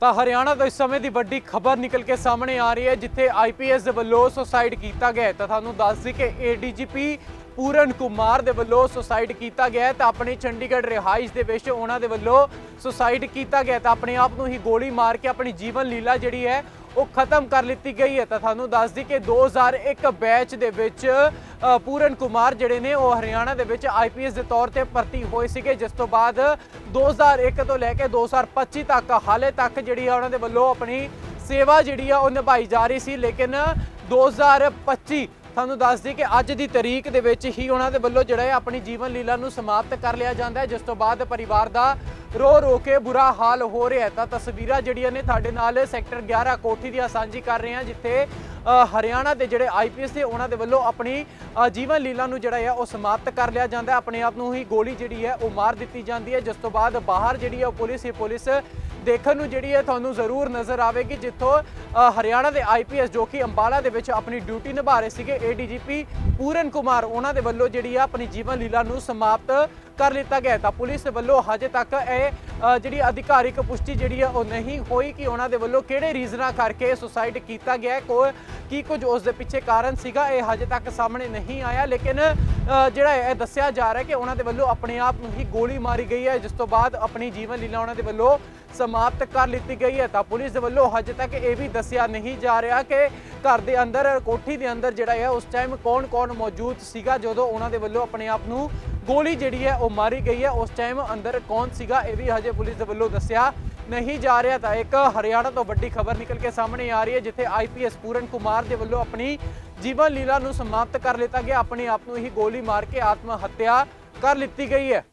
ਤਾਂ ਹਰਿਆਣਾ ਤੋਂ ਇਸ ਸਮੇਂ ਦੀ ਵੱਡੀ ਖਬਰ ਨਿਕਲ ਕੇ ਸਾਹਮਣੇ ਆ ਰਹੀ ਹੈ, ਜਿੱਥੇ ਆਈਪੀਐਸ ਦੇ ਵੱਲੋਂ ਸੁਸਾਈਡ ਕੀਤਾ ਗਿਆ ਤਾਂ ਤੁਹਾਨੂੰ ਦੱਸ ਦਈਏ ਕਿ ਏਡੀਜੀਪੀ ਪੂਰਨ ਕੁਮਾਰ ਦੇ ਵੱਲੋਂ ਸੁਸਾਈਡ ਕੀਤਾ ਗਿਆ ਤਾਂ ਆਪਣੇ ਚੰਡੀਗੜ੍ਹ ਰਿਹਾਇਸ਼ ਦੇ ਵਿੱਚ ਉਹਨਾਂ ਦੇ ਵੱਲੋਂ ਸੁਸਾਈਡ ਕੀਤਾ ਗਿਆ ਤਾਂ ਆਪਣੇ ਆਪ ਨੂੰ ਹੀ ਗੋਲੀ ਮਾਰ ਕੇ ਆਪਣੀ ਜੀਵਨ ਲੀਲਾ ਜਿਹੜੀ ਹੈ ਉਹ ਖਤਮ ਕਰ ਲਿੱਤੀ ਗਈ ਹੈ। ਤਾਂ ਤੁਹਾਨੂੰ ਦੱਸ ਦਈਏ ਕਿ 2001 ਬੈਚ ਦੇ ਵਿੱਚ ਪੂਰਨ ਕੁਮਾਰ ਜਿਹੜੇ ਨੇ, ਉਹ ਹਰਿਆਣਾ ਦੇ ਵਿੱਚ ਆਈਪੀਐਸ ਦੇ ਤੌਰ ਤੇ ਭਰਤੀ ਹੋਏ ਸੀਗੇ। ਜਿਸ ਤੋਂ ਬਾਅਦ 2001 ਤੋਂ ਲੈ ਕੇ 2025 ਤੱਕ, ਹਾਲੇ ਤੱਕ ਜਿਹੜੀ ਆ ਉਹਨਾਂ ਦੇ ਵੱਲੋਂ ਆਪਣੀ ਸੇਵਾ ਜਿਹੜੀ ਆ ਉਹ ਨਿਭਾਈ ਜਾ ਰਹੀ ਸੀ। ਲੇਕਿਨ 2025 ਤੁਹਾਨੂੰ ਦੱਸ ਦਈਏ ਕਿ ਅੱਜ ਦੀ ਤਰੀਕ ਦੇ ਵਿੱਚ ਹੀ ਉਹਨਾਂ ਦੇ ਵੱਲੋਂ ਜਿਹੜਾ ਹੈ ਆਪਣੀ ਜੀਵਨ ਲੀਲਾ ਨੂੰ ਸਮਾਪਤ ਕਰ ਲਿਆ ਜਾਂਦਾ ਹੈ। ਜਿਸ ਤੋਂ ਬਾਅਦ ਪਰਿਵਾਰ ਦਾ ਰੋ ਰੋ ਕੇ ਬੁਰਾ ਹਾਲ ਹੋ ਰਿਹਾ ਤਾਂ ਤਸਵੀਰਾਂ ਜਿਹੜੀਆਂ ਨੇ ਤੁਹਾਡੇ ਨਾਲ ਸੈਕਟਰ 11 ਕੋਠੀ ਦੀਆਂ ਸਾਂਝੀ ਕਰ ਰਹੇ ਹਾਂ, ਜਿੱਥੇ ਹਰਿਆਣਾ ਦੇ ਜਿਹੜੇ ਆਈਪੀਐਸ ਦੇ ਉਹਨਾਂ ਦੇ ਵੱਲੋਂ ਆਪਣੀ ਜੀਵਨ ਲੀਲਾ ਨੂੰ ਜਿਹੜਾ ਆ ਉਹ ਸਮਾਪਤ ਕਰ ਲਿਆ ਜਾਂਦਾ ਆਪਣੇ ਆਪ ਨੂੰ ਹੀ ਗੋਲੀ ਜਿਹੜੀ ਹੈ, ਉਹ ਮਾਰ ਦਿੱਤੀ ਜਾਂਦੀ ਹੈ। ਜਿਸ ਤੋਂ ਬਾਅਦ ਬਾਹਰ ਜਿਹੜੀ ਹੈ, ਉਹ ਪੁਲਿਸ ਹੀ ਪੁਲਿਸ ਦੇਖਣ ਨੂੰ ਜਿਹੜੀ ਹੈ ਤੁਹਾਨੂੰ ਜ਼ਰੂਰ ਨਜ਼ਰ ਆਵੇਗੀ, ਜਿੱਥੋਂ ਹਰਿਆਣਾ ਦੇ ਆਈਪੀਐਸ ਜੋ ਕਿ ਅੰਬਾਲਾ ਦੇ ਵਿੱਚ ਆਪਣੀ ਡਿਊਟੀ ਨਿਭਾ ਰਹੇ ਸੀਗੇ ਏਡੀਜੀਪੀ ਪੂਰਨ ਕੁਮਾਰ, ਉਹਨਾਂ ਦੇ ਵੱਲੋਂ ਜਿਹੜੀ ਆ ਆਪਣੀ ਜੀਵਨ ਲੀਲਾ ਨੂੰ ਸਮਾਪਤ ਕਰ ਲਿੱਤਾ ਗਿਆ ਤਾਂ ਪੁਲਿਸ ਵੱਲੋਂ ਹਜੇ ਤੱਕ ਇਹ ਜਿਹੜੀ ਅਧਿਕਾਰਿਕ ਪੁਸ਼ਟੀ ਜਿਹੜੀ ਆ ਉਹ ਨਹੀਂ ਹੋਈ ਕਿ ਉਹਨਾਂ ਦੇ ਵੱਲੋਂ ਕਿਹੜੇ ਰੀਜ਼ਨਾਂ ਕਰਕੇ ਸੁਸਾਈਡ ਕੀਤਾ ਗਿਆ ਹੈ। ਕੀ ਕੁਝ ਉਸ ਦੇ ਪਿੱਛੇ ਕਾਰਨ ਸੀਗਾ, ਇਹ ਹਜੇ ਤੱਕ ਸਾਹਮਣੇ ਨਹੀਂ ਆਇਆ, ਲੇਕਿਨ ਜਿਹੜਾ ਇਹ ਦੱਸਿਆ ਜਾ ਰਿਹਾ ਕਿ ਉਹਨਾਂ ਦੇ ਵੱਲੋਂ ਆਪਣੇ ਆਪ ਨੂੰ ਹੀ ਗੋਲੀ ਮਾਰੀ ਗਈ ਹੈ, ਜਿਸ ਤੋਂ ਬਾਅਦ ਆਪਣੀ ਜੀਵਨ ਲੀਲਾ ਉਹਨਾਂ ਦੇ ਵੱਲੋਂ ਸਮਾਪਤ ਕਰ ਲਿੱਤੀ ਗਈ ਹੈ। ਤਾਂ ਪੁਲਿਸ ਦੇ ਵੱਲੋਂ ਹਜੇ ਤੱਕ ਇਹ ਵੀ ਦੱਸਿਆ ਨਹੀਂ ਜਾ ਰਿਹਾ ਕਿ ਘਰ ਦੇ ਅੰਦਰ, ਕੋਠੀ ਦੇ ਅੰਦਰ ਜਿਹੜਾ ਹੈ, ਉਸ ਟਾਈਮ ਕੌਣ-ਕੌਣ ਮੌਜੂਦ ਸੀਗਾ, ਜਦੋਂ ਉਹਨਾਂ ਦੇ ਵੱਲੋਂ ਆਪਣੇ ਆਪ ਨੂੰ ਗੋਲੀ ਜਿਹੜੀ ਹੈ, ਉਹ ਮਾਰੀ ਗਈ ਹੈ। ਉਸ ਟਾਈਮ ਅੰਦਰ ਕੌਣ ਸੀਗਾ, ਇਹ ਵੀ ਹਜੇ ਪੁਲਿਸ ਦੇ ਵੱਲੋਂ ਦੱਸਿਆ ਨਹੀਂ ਜਾ ਰਿਹਾ ਤਾਂ ਇੱਕ ਹਰਿਆਣਾ ਤੋਂ ਵੱਡੀ ਖਬਰ ਨਿਕਲ ਕੇ ਸਾਹਮਣੇ ਆ ਰਹੀ ਹੈ, ਜਿੱਥੇ ਆਈਪੀਐਸ ਪੂਰਨ ਕੁਮਾਰ ਦੇ ਵੱਲੋਂ ਆਪਣੀ ਜੀਵਨ ਲੀਲਾ ਨੂੰ ਸਮਾਪਤ ਕਰ ਲਿੱਤਾ ਗਿਆ। ਆਪਣੇ ਆਪ ਨੂੰ ਹੀ ਗੋਲੀ ਮਾਰ ਕੇ ਆਤਮ ਹੱਤਿਆ ਕਰ ਲਿੱਤੀ ਗਈ ਹੈ।